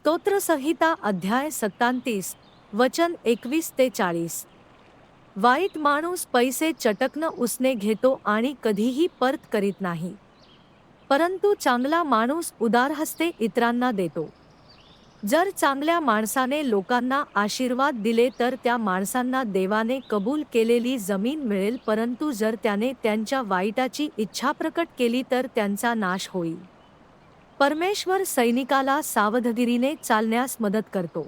स्तोत्रसंहिता अध्याय सत्तांतीस वचन एकवीस ते चाळीस. वाईट माणूस पैसे चटकन उसने घेतो आणि कधीही परत करीत नाही. परंतु चांगला माणूस उदारहस्ते इतरांना देतो. जर चांगल्या माणसाने लोकांना आशीर्वाद दिले तर त्या माणसांना देवाने कबूल केलेली जमीन मिळेल परंतु जर त्याने त्यांच्या वाईटाची इच्छा प्रकट केली तर त्यांचा नाश होईल. परमेश्वर सैनिकाला सावधगिरीने चालण्यास मदत करतो.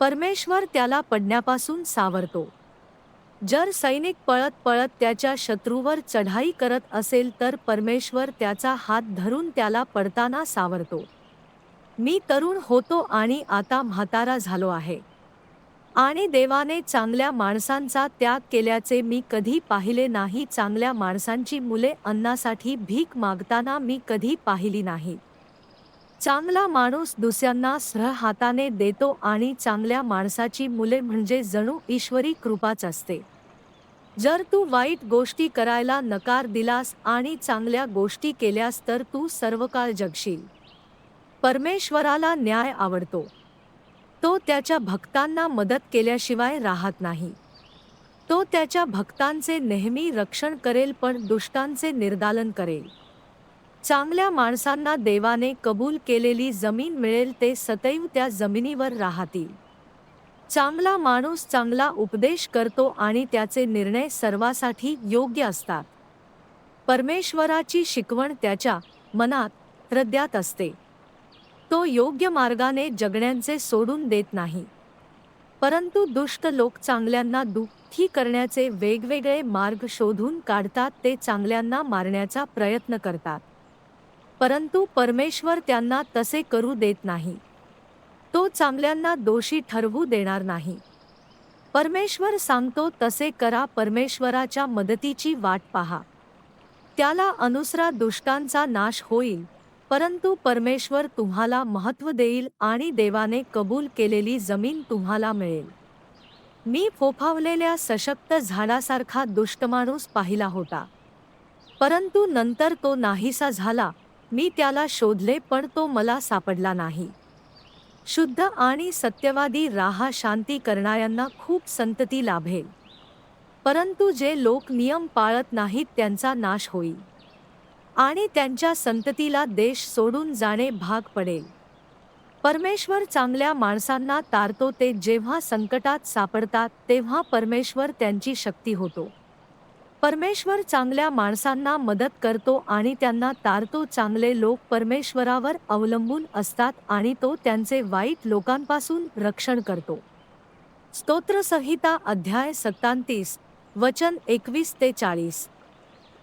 परमेश्वर त्याला पडण्यापासून सावरतो. जर सैनिक पळत पळत त्याच्या शत्रूवर चढाई करत असेल तर परमेश्वर त्याचा हात धरून त्याला पडताना सावरतो. मी तरुण होतो आणि आता म्हातारा झालो आहे. आणि देवाने चांगल्या माणसांचा त्याग केल्याचे मी कधी पाहिले नाही. चांगल्या माणसांची मुले अन्नासाठी भीक मागताना मी कधी पाहिली नाही. चांगला माणूस दुसऱ्यांना सरळ हाताने देतो आणि चांगल्या माणसाची मुले म्हणजे जणू ईश्वरी कृपाच असते. जर तू वाईट गोष्टी करायला नकार दिलास आणि चांगल्या गोष्टी केल्यास तर तू सर्वकाळ जगशील. परमेश्वराला न्याय आवडतो. तो त्याच्या भक्तांना मदत केल्याशिवाय राहत नाही. तो त्याच्या भक्तांचे नेहमी रक्षण करेल पण दुष्टांचे निर्दालन करेल. चांगल्या माणसांना देवाने कबूल केलेली जमीन मिळेल ते सतैव त्या जमिनीवर राहतील. चांगला माणूस चांगला उपदेश करतो आणि त्याचे निर्णय सर्वासाठी योग्य असतात. परमेश्वराची शिकवण त्याच्या मनात हृदयात असते. तो योग्य मार्गाने जगण्याचे सोडून देत नाही. परंतु दुष्ट लोक चांगल्यांना दुःखी करण्याचे वेगवेगळे मार्ग शोधून काढतात ते चांगल्यांना मारण्याचा प्रयत्न करतात. परंतु परमेश्वर त्यांना तसे करू देत नाही. तो चांगल्यांना दोषी ठरवू देणार नाही. परमेश्वर सांगतो तसे करा परमेश्वराच्या मदतीची वाट पहा. त्याला अनुसरा दुष्टांचा नाश होईल परंतु परमेश्वर तुम्हाला महत्त्व देईल आणि देवाने कबूल केलेली जमीन तुम्हाला मिळेल. मी फोफावलेल्या सशक्त झाडासारखा दुष्ट माणूस पाहिला होता. परंतु नंतर तो नाहीसा झाला मी त्याला शोधले पण तो मला सापडला नाही. शुद्ध आणि सत्यवादी राहा शांती करणाऱ्यांना खूप संतती लाभेल. परंतु जे लोक नियम पाळत नाहीत त्यांचा नाश होईल. आणि त्यांच्या संततीला देश सोडून जाणे भाग पडेल. परमेश्वर चांगल्या माणसांना तारतो ते जेव्हा संकटात सापडतात तेव्हा परमेश्वर त्यांची शक्ती होतो. परमेश्वर चांगल्या माणसांना मदत करतो आणि त्यांना तारतो चांगले लोक परमेश्वरावर अवलंबून असतात आणि तो त्यांचे वाईट लोकांपासून रक्षण करतो. स्तोत्रसंहिता अध्याय सत्तांतीस वचन एकवीस ते चाळीस.